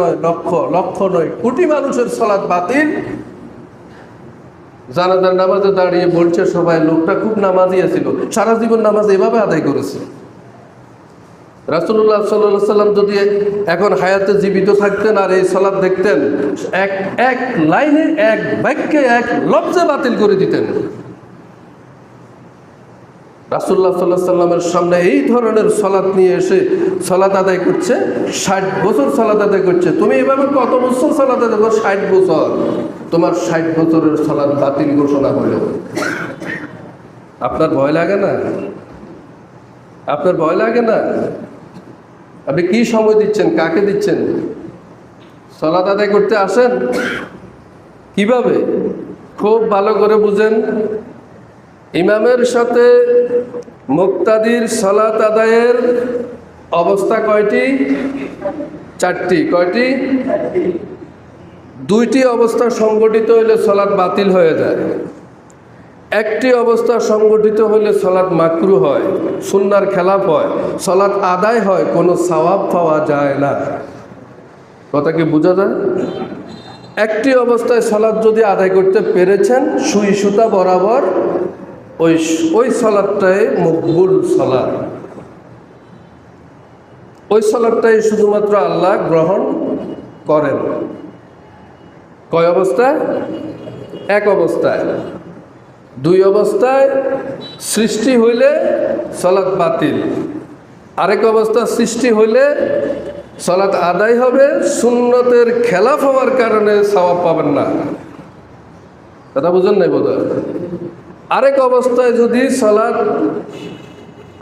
নয়, লক্ষ লক্ষ নয়, কোটি মানুষের সলাৎ বাতিল। নামাজে দাঁড়িয়ে বলছে সবাই, লোকটা খুব নামাজি সারা জীবন নামাজ এভাবে আদায় করেছে। রাসুল্লাহ সাল্লাহ সাল্লাম যদি এখন হায়াতে জীবিত থাকতেন আর এই সলাদ দেখতেন, এক এক লাইনে, এক বাক্যে, এক লব্জে বাতিল করে দিতেন। রাসুল্লাহ সাল্লাহ সাল্লামের সামনে এই ধরনের সলাৎ নিয়ে এসে সলাৎ আদায় করছে, ষাট বছর সলাৎ আদায় করছে। তুমি এভাবে কত বছর সলাৎ আদায় করো? ষাট বছর। তোমার ষাট বছরের সলাৎ বাতিল ঘোষণা হলো। আপনার ভয় লাগে না? আপনার ভয় লাগে না? আপনি কি সময় দিচ্ছেন? কাকে দিচ্ছেন? সলাৎ আদায় করতে আসেন? কীভাবে? খুব ভালো করে বুঝেন। ইমামের সাথে মুক্তাদির সলাত আদায়ের অবস্থা কয়টি? চারটি। কয়টি? দুইটি অবস্থা সংগঠিত হলে সলাৎ বাতিল হয়ে যায়। একটি অবস্থা সংগঠিত হলে সলাৎ মাকরু হয়, সুন্নার খেলাপ হয় সলাৎ আদায় হয়, কোনো সওয়াব পাওয়া যায় না। কথা কি বোঝা যায়? একটি অবস্থায় সলাৎ যদি আদায় করতে পেরেছেন, সুই সুতা বরাবর ওই ওই সলাদটাই মকবুল সলাদ। ওই সলাদটাই শুধুমাত্র আল্লাহ গ্রহণ করেন। কয় অবস্থায়? এক অবস্থায়। দুই অবস্থায় সৃষ্টি হইলে সলাৎ বাতিল। আরেক অবস্থা সৃষ্টি হইলে সলাৎ আদায় হবে, সুন্নতের খেলাফ হওয়ার কারণে সওয়াব পাবেন না। কথা বুঝেন নাই বোধ আরেক অবস্থায় যদি সলাদ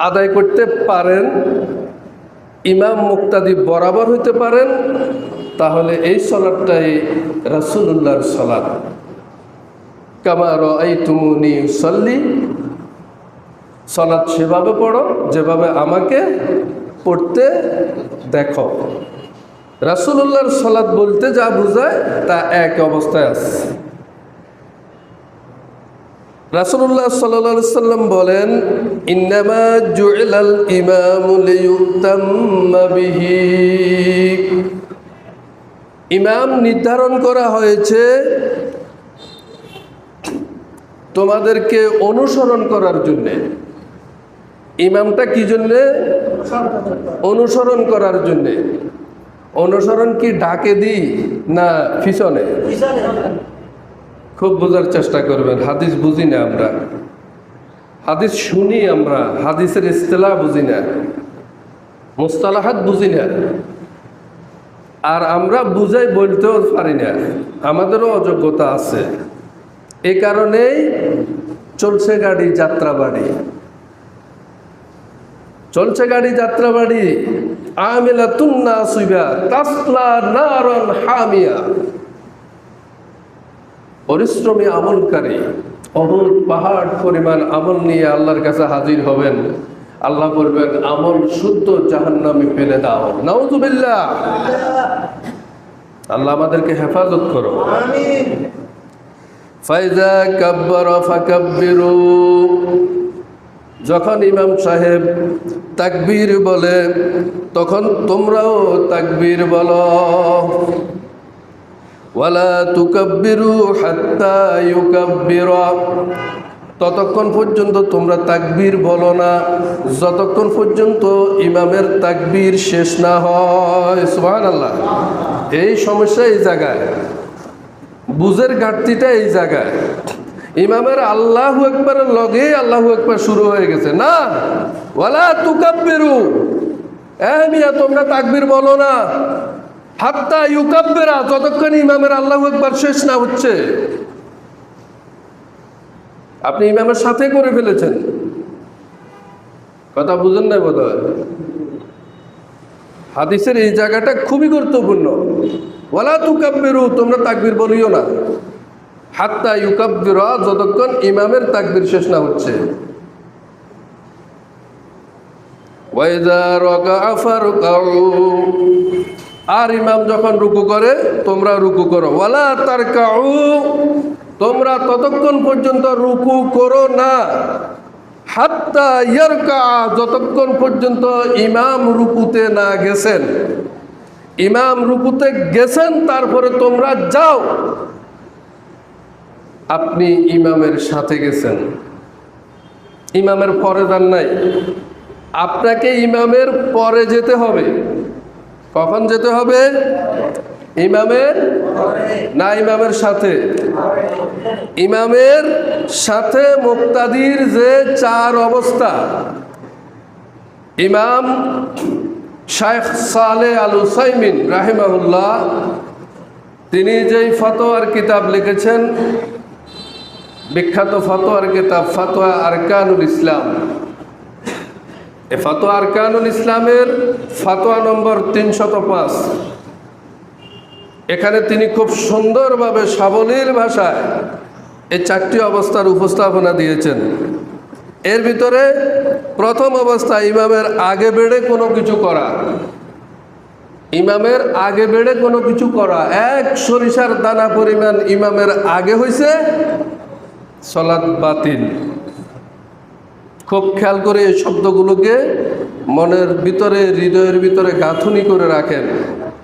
আদায় করতে পারেন, ইমাম মুক্তাদি বরাবর হইতে পারেন, তাহলে এই সলাদটাই রাসুল্লাহর সলাদ কামার এই তুমুনি সল্লি সলাদ সেভাবে পড়ো, যেভাবে আমাকে পড়তে দেখো। রাসুল্লাহর সলাদ বলতে যা বোঝায় তা এক অবস্থায় আছে। রাসুল্লাহ সাল্লাহ সাল্লাম বলেন, ইন্নামা জুইলাল ইমামু লিয়ুতাম্মা বিহি। ইমাম নির্ধারণ করা হয়েছে, তোমাদেরকে অনুসরণ করার জন্যে। ইমামটা কি জন্যে? অনুসরণ করার জন্যে। অনুসরণ কি ডাকে দিই না পিছনে। খুব বোঝার চেষ্টা করবেন, হাদিস বুঝি না আমরা? হাদিস শুনি আমরা, হাদিসের ইস্তেলা বুঝি না, মুস্তালাহাত বুঝি না, আর আমরা বুঝাই বলতেও পারি না, আমাদেরও অযোগ্যতা আছে। এ কারণেই চলছে গাড়ি যাত্রা বাড়ি চলছে গাড়ি যাত্রা বাড়ি আমিলা তুন্না সুইবা তাসলা নারন হামিয়া। পরিশ্রমী আমলকারী অহুত পাহাড় পরিমাণ আমল নিয়ে আল্লাহর কাছে হাজির হবেন। আল্লাহ বলবেন আমল শুদ্ধ জাহান্নামে ফেলে দাও। নাউজুবিল্লাহ আল্লাহ আমাদেরকে হেফাজত করো। ফাইজা কাব্বার ফাকাব্বিরু। যখন ইমাম সাহেব তাকবীর বলে তখন তোমরাও তাকবীর বলো। ওয়ালা তুকাব্বিরু হাত্তা ইউকাব্বিরা। ততক্ষণ পর্যন্ত তোমরা তাকবীর বলো না। যতক্ষণ পর্যন্ত ইমামের তাকবীর শেষ না হয়। সুহান আল্লাহ এই সমস্যা এই জায়গায়। বুঝের ঘাটতিটা এই জায়গায়। ইমামের আল্লাহ একবারের লগে আল্লাহ একবার শুরু হয়ে গেছে। না। ওয়ালা তুকাব্বিরু। এ মিয়া তোমরা তাকবীর বলো না। হাত্তা ইউকাব্বেরা যতক্ষণ ইমামের আল্লাহ একবার শেষ না হচ্ছে। আপনি ইমামের সাথে করে ফেলেছেন। কথা বুঝেন না বোধ হাদিসের এই জায়গাটা খুবই গুরুত্বপূর্ণ। ওয়ালা তুকাব্বিরু, তোমরা তাকবির বলিও না। হাত্তা ইউকাব্বিরা, যতক্ষণ ইমামের তাকবির শেষ না হচ্ছে। ওয়াইদা রাকা'a ফারকাউ আর ইমাম যখন রুকু করে, তোমরা রুকু করো। ওয়ালা তার তোমরা ততক্ষণ পর্যন্ত রুকু করো না। হাত্তা ইয়ারকা, যতক্ষণ পর্যন্ত ইমাম রুকুতে না গেছেন। ইমাম রুকুতে গেছেন, তারপরে তোমরা যাও। আপনি ইমামের সাথে গেছেন। ইমামের পরে যান নাই। আপনাকে ইমামের পরে যেতে হবে। কখন যেতে হবে? ইমামের? না, ইমামের সাথে। ইমামের সাথে মুক্তাদির যে চার অবস্থা। ইমাম শাইখ সালে আল হুসাইমিন রাহিমাহুল্লাহ, তিনি যেই ফতোয়ার কিতাব লিখেছেন, বিখ্যাত ফতোয়ার কিতাব ফতোয়া আরকানুল ইসলাম। এ ফতোয়া আরকানুল ইসলামের ফতোয়া নম্বর তিনশত পাঁচ। এখানে তিনি খুব সুন্দরভাবে সাবলীল ভাষায় এই চারটি অবস্থার উপস্থাপনা দিয়েছেন। এর ভিতরে প্রথম অবস্থা, ইমামের আগে বেড়ে কোনো কিছু করা। ইমামের আগে বেড়ে কোনো কিছু করা। এক সরিষার দানা পরিমাণ ইমামের আগে হয়েছে সলাদ বাতিল। খুব খেয়াল করে এই শব্দগুলোকে মনের ভিতরে হৃদয়ের ভিতরে গাঁথুনি করে রাখেন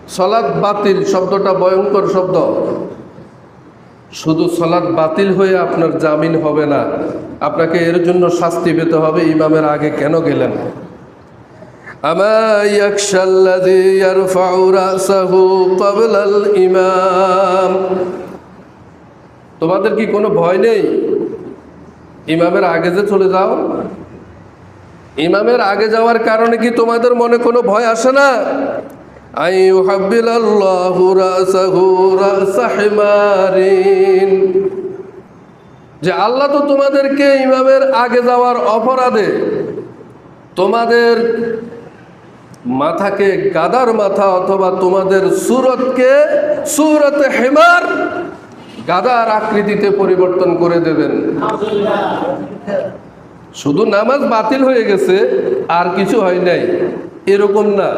সলাদ বাতিল শব্দটা ভয়ঙ্কর শব্দ শুধু সলাদ বাতিল হয়ে আপনার জামিন হবে না আপনাকে এর জন্য শাস্তি পেতে হবে ইমামের আগে কেন গেলেন أما يخشى الذي يرفع رأسه قبل الإمام তোমাদের কি কোনো ভয় নেই ইমামের আগে যে চলে যাও ইমামের আগে যাওয়ার কারণে কি তোমাদের মনে কোনো ভয় আসে না? যে আল্লাহ তো তোমাদেরকে ইমামের আগে যাওয়ার অপরাধে তোমাদের মাথাকে গাদার মাথা অথবা তোমাদের সুরতকে সুরত হেমার গাদার আকৃতিতে পরিবর্তন করে দেবেন। শুধু নামাজ বাতিল হয়ে গেছে, আর কিছু হয় নাই। এরকম না।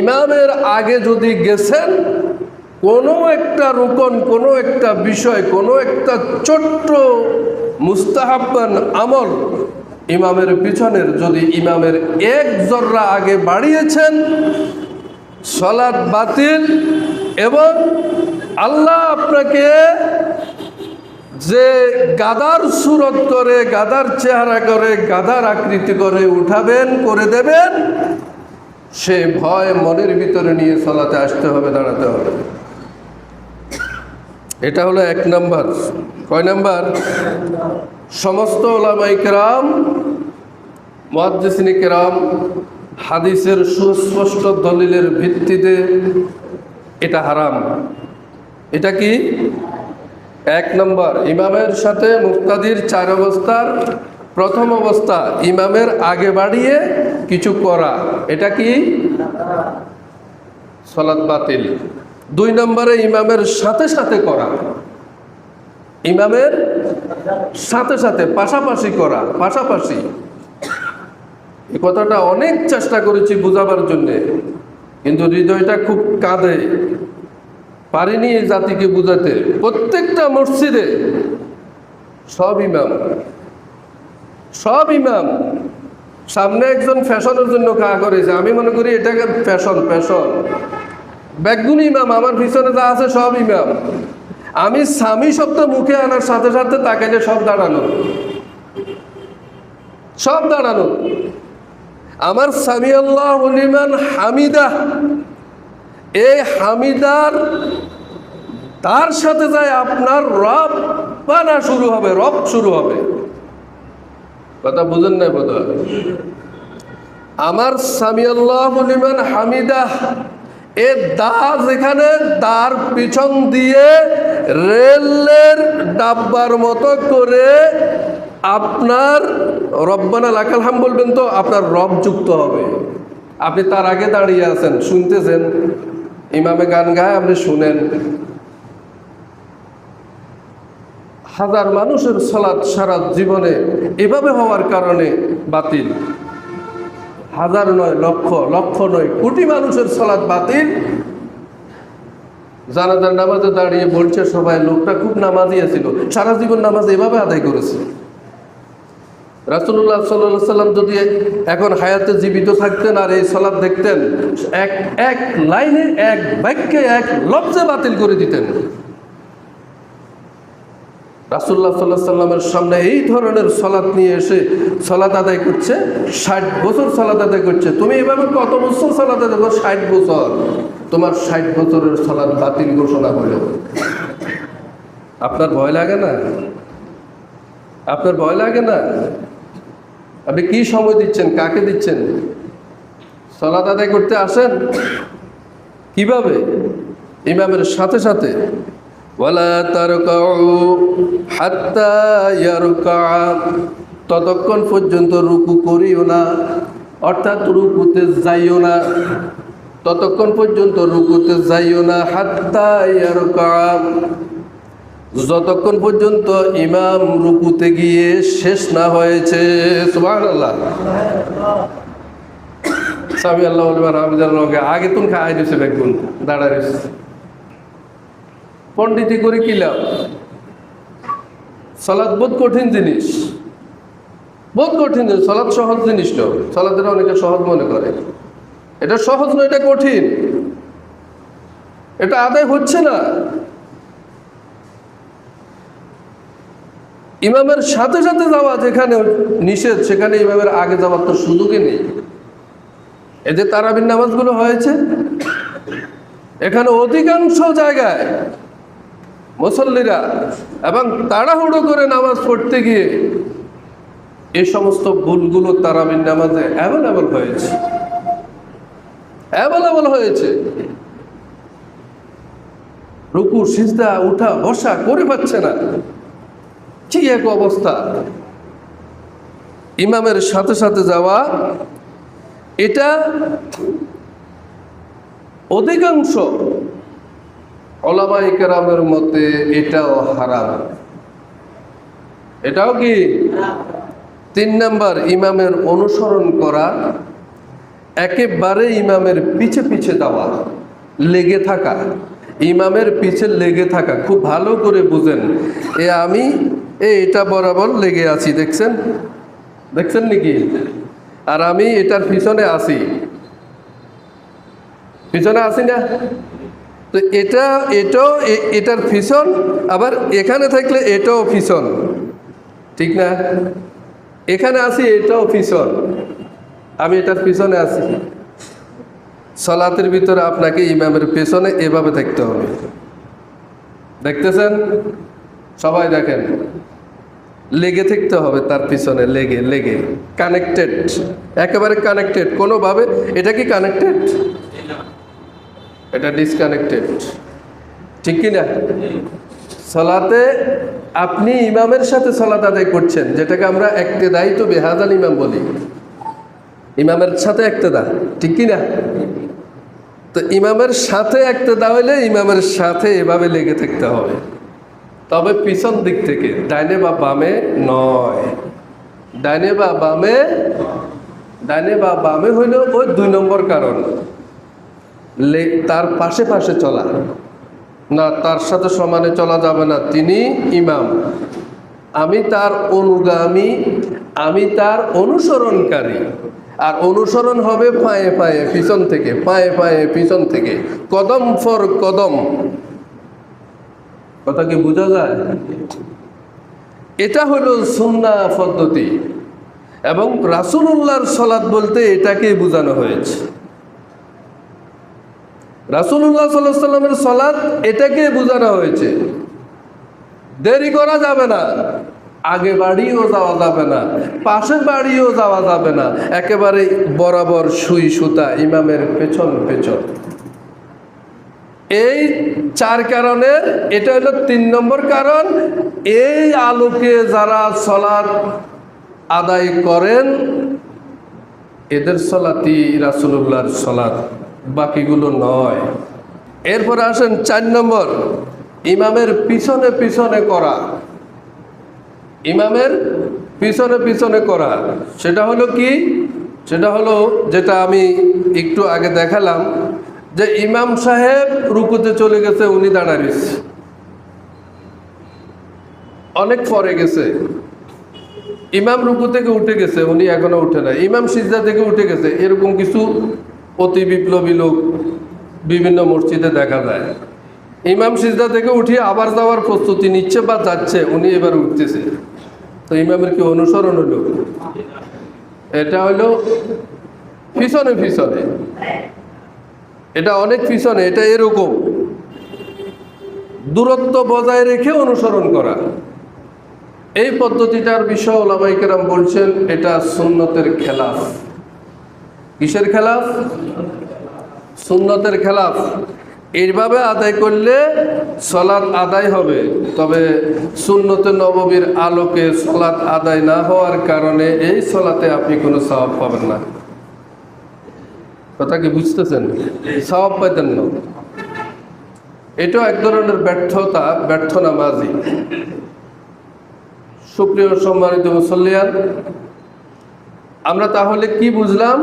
ইমামের আগে যদি গেছেন, কোনো একটা রোকন, কোনো একটা বিষয়, কোনো একটা ছোট্ট মুস্তাহাব্বান আমল ইমামের পিছনের যদি ইমামের এক জর্রা আগে বাড়িয়েছেন সলাদ বাতিল এবং আল্লাহ আপনাকে যে গাদার সুরত করে, গাদার চেহারা করে, গাদার আকৃতি করে উঠাবেন, করে দেবেন, সে ভয় মনের ভিতরে নিয়ে চলাতে আসতে হবে, দাঁড়াতে হবে। এটা হলো এক নাম্বার। কয় নাম্বার? সমস্ত ওলামাই কেরাম মহাদিসিনী কেরাম হাদিসের সুস্পষ্ট দলিলের ভিত্তিতে এটা হারাম। এটা কি? এক নম্বর, ইমামের সাথে মুক্তাদির চার অবস্থার। প্রথম অবস্থা, ইমামের আগে বাড়িয়ে কিছু করা। এটা কি? সলাদ বাতিল। দুই নম্বরে, ইমামের সাথে সাথে করা। ইমামের সাথে সাথে, পাশাপাশি করা, পাশাপাশি। এই কথাটা অনেক চেষ্টা করেছি বোঝাবার জন্যে, কিন্তু হৃদয়টা খুব কাঁদে। পারিনি এই জাতিকে বুঝাতে। প্রত্যেকটা মসজিদে সব ইমাম। সব ইমাম। সামনে একজন ফ্যাশনের জন্য কাজ করেছে। আমি মনে করি এটাকে ফ্যাশন ফ্যাশন। ব্যাগুন ইমাম, আমার পিছনে যা আছে সব ইমাম। আমি স্বামী শব্দ মুখে আনার সাথে সাথে তাকাইলে সব দাঁড়ানো। সব দাঁড়ানো। আমার স্বামী আল্লাহ হামিদা। এই হামিদার তার সাথে যায় আপনার রব বানা শুরু হবে, রব শুরু হবে। কথা বুঝেন না বোধ আমার স্বামী আল্লাহ হলিমান হামিদা, এ দা যেখানে তার পিছন দিয়ে রেলের ডাব্বার মতো করে আপনার রব্বানা লাকাল হাম বলবেন তো, আপনার রব যুক্ত হবে। আপনি তার আগে দাঁড়িয়ে আছেন, শুনতেছেন। ইমামে গান গায়, আপনি শুনেন। হাজার মানুষের সলাৎ সারা জীবনে এভাবে হওয়ার কারণে বাতিল। হাজার নয়, লক্ষ লক্ষ নয়, কোটি মানুষের সলাৎ বাতিল। জানাজার নামাজে দাঁড়িয়ে বলছে সবাই, লোকটা খুব নামাজি ছিল সারা জীবন নামাজ এভাবে আদায় করেছে। রাসুল্লাহ সাল্লাহ সাল্লাম যদি এখন হায়াতে জীবিত থাকতেন আর এই সলাদ দেখতেন, এক এক লাইনে, এক বাক্যে, এক লব্জে বাতিল করে দিতেন। রাসুল্লাহ সাল্লাহ সাল্লামের সামনে এই ধরনের সলাৎ নিয়ে এসে সলাৎ আদায় করছে, ষাট বছর সলাৎ আদায় করছে। তুমি এভাবে কত বছর সলাৎ আদায় করো ষাট বছর। তোমার ষাট বছরের সলাৎ বাতিল ঘোষণা হলো। আপনার ভয় লাগে না? আপনার ভয় লাগে না? আপনি কি সময় দিচ্ছেন? কাকে দিচ্ছেন? সলাৎ আদায় করতে আসেন? কীভাবে? ইমামের সাথে সাথে ততক্ষণ পর্যন্ত রুকু করিও না, অর্থাৎ রুকুতে যাইও না, ততক্ষণ পর্যন্ত রুকুতে যাইও না, হাত্তা যতক্ষণ পর্যন্ত ইমাম রুকুতে গিয়ে শেষ না হয়েছে আল্লাহ আগে তুন খাই দিছে বেগুন দাঁড়া রয়েছে পণ্ডিতি করে কি লাভ? সলাদ বোধ কঠিন জিনিস। বোধ কঠিন জিনিস সলাদ সহজ জিনিস তো। সলাদের অনেকে সহজ মনে করে। এটা সহজ নয়, এটা কঠিন। এটা আদায় হচ্ছে না। ইমামের সাথে সাথে যাওয়া যেখানে নিষেধ, সেখানে ইমামের আগে যাওয়ার তো সুযোগই নেই। এই যে তারাবির নামাজগুলো হয়েছে, এখানে অধিকাংশ জায়গায় মুসল্লিরা এবং তাড়াহুড়ো করে নামাজ পড়তে গিয়ে এ সমস্ত ভুলগুলো তারাবির নামাজে অ্যাভেলেবল হয়েছে। অ্যাভেলেবল হয়েছে। রুকু, সিজদা, উঠা, বসা করে পাচ্ছে না। কি এক অবস্থা। ইমামের সাথে সাথে যাওয়া, এটা অধিকাংশ ওলামাই কেরামের মতে এটাও হারাম। এটাও কি? তিন নাম্বার, ইমামের অনুসরণ করা, একেবারে ইমামের পিছে পিছে দেওয়া লেগে থাকা। ইমামের পিছে লেগে থাকা, খুব ভালো করে বুঝেন। এ আমি, এ এটা বরাবর লেগে আছি, দেখছেন? দেখছেন নাকি? আর আমি এটার পিছনে আছি। পিছনে আছি না? তো এটা এটাও এটার পিছন, আবার এখানে থাকলে এটাও পিছন। ঠিক না? এখানে আছি, এটাও পিছন। আমি এটার পিছনে আছি। সলাতের ভিতরে আপনাকে ইমামের পেছনে এভাবে থাকতে হবে। দেখতেছেন? সবাই দেখেন। লেগে থাকতে হবে তার পিছনে, লেগে লেগে। কানেক্টেড একেবারে কানেক্টেড কোনোভাবে, এটা কি কানেক্টেড এটা ডিসকানেক্টেড ঠিক কি না সলাতে আপনি ইমামের সাথে সলাত আদায় করছেন, যেটাকে আমরা একতেদাই তো বেহাজাল ইমাম বলি। ইমামের সাথে একতেদা, ঠিক কি না তো ইমামের সাথে একতেদা হইলে ইমামের সাথে এভাবে লেগে থাকতে হবে। তবে পিছন দিক থেকে, ডাইনে বা বামে নয়। ডাইনে বা বামে, ডাইনে বা বামে হইল ওই দুই নম্বর কারণ। তার পাশে পাশে চলা। না, তার সাথে সমানে চলা যাবে না। তিনি ইমাম। আমি তার অনুগামী, আমি তার অনুসরণকারী। আর অনুসরণ হবে পায়ে পায়ে, পিছন থেকে, পায়ে পায়ে, পিছন থেকে। কদম ফর কদম। কথা কি বোঝা যায়? এটা হলো সুন্না পদ্ধতি। এবং রাসুলুল্লাহর সলাদ বলতে এটাকে বোঝানো হয়েছে। রাসুল্লাহ সাল্লাহ সাল্লামের সলাদ এটাকে বোঝানো হয়েছে। দেরি করা যাবে না। আগে বাড়িও যাওয়া যাবে না। পাশের বাড়িও যাওয়া যাবে না। একেবারে বরাবর সুই সুতা ইমামের পেছন পেছন। এই চার কারণের এটা হলো তিন নম্বর কারণ, এই আলোকে যারা সলাদ আদায় করেন, এদের সলাতি রাসুলুল্লাহর সলাৎ বাকিগুলো নয়। এরপরে আসেন চার নম্বর, ইমামের পিছনে পিছনে করা। ইমামের পিছনে পিছনে করা। সেটা হলো কি? সেটা হলো যেটা আমি একটু আগে দেখালাম, যে ইমাম সাহেব রুকুতে চলে গেছে, উনি দাঁড়াইছে। অনেক পরে গেছে। ইমাম রুকু থেকে উঠে গেছে, উনি এখনও উঠে না ইমাম সিজদা থেকে উঠে গেছে, এরকম কিছু অতি বিপ্লবী লোক বিভিন্ন মসজিদে দেখা যায়। ইমাম সিজদা থেকে উঠিয়ে আবার যাওয়ার প্রস্তুতি নিচ্ছে বা যাচ্ছে, উনি এবার উঠতেছে। তো ইমামের কি অনুসরণ হলো? এটা হলো পিছনে পিছনে। এটা অনেক পিছনে, এটা এরকম। দূরত্ব বজায় রেখে অনুসরণ করা। এই পদ্ধতিটার বিষয় ওলামাইকেরাম বলছেন, এটা সুন্নতের খেলাফ। কিসের খেলাফ? সুন্নতের খেলাফ। এইভাবে আদায় করলে সলাৎ আদায় হবে। তবে সুন্নতে নবমীর আলোকে সলাৎ আদায় না হওয়ার কারণে এই সলাতে আপনি কোনো সওয়াব পাবেন না। কথা কি বুঝতেছেন? সওয়াব পাইতেন না। এটাও এক ধরনের ব্যর্থতা ব্যর্থ নামাজি সুপ্রিয় সম্মানিত মুসল্লিয়ান, আমরা তাহলে কি বুঝলাম?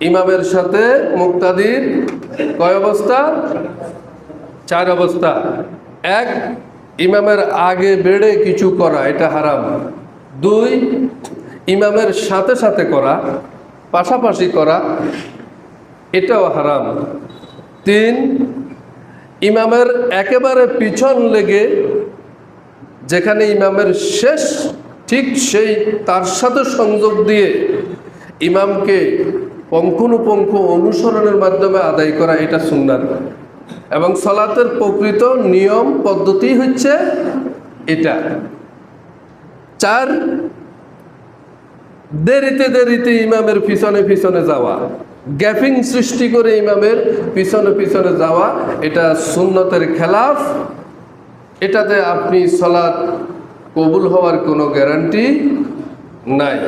ইমামের সাথে মুক্তাদির কয় অবস্থা? চার অবস্থা। এক, ইমামের আগে বেড়ে কিছু করা, এটা হারাম। দুই, ইমামের সাথে সাথে করা, পাশাপাশি করা, এটাও হারাম। তিন, ইমামের একেবারে পিছন লেগে, যেখানে ইমামের শেষ, ঠিক সেই তার সাথে সংযোগ দিয়ে ইমামকে পঙ্খনুপঙ্খ অনুসরণের মাধ্যমে আদায় করা এটা সুন্নাত। এবং সলাতের প্রকৃত নিয়ম, পদ্ধতি হচ্ছে এটা। চার, দেরিতে দেরিতে ইমামের পিছনে পিছনে যাওয়া। গ্যাপিং সৃষ্টি করে ইমামের পিছনে পিছনে যাওয়া, এটা সুন্নতের খেলাফ। এটাতে আপনি সলাৎ কবুল হওয়ার কোনো গ্যারান্টি নাই।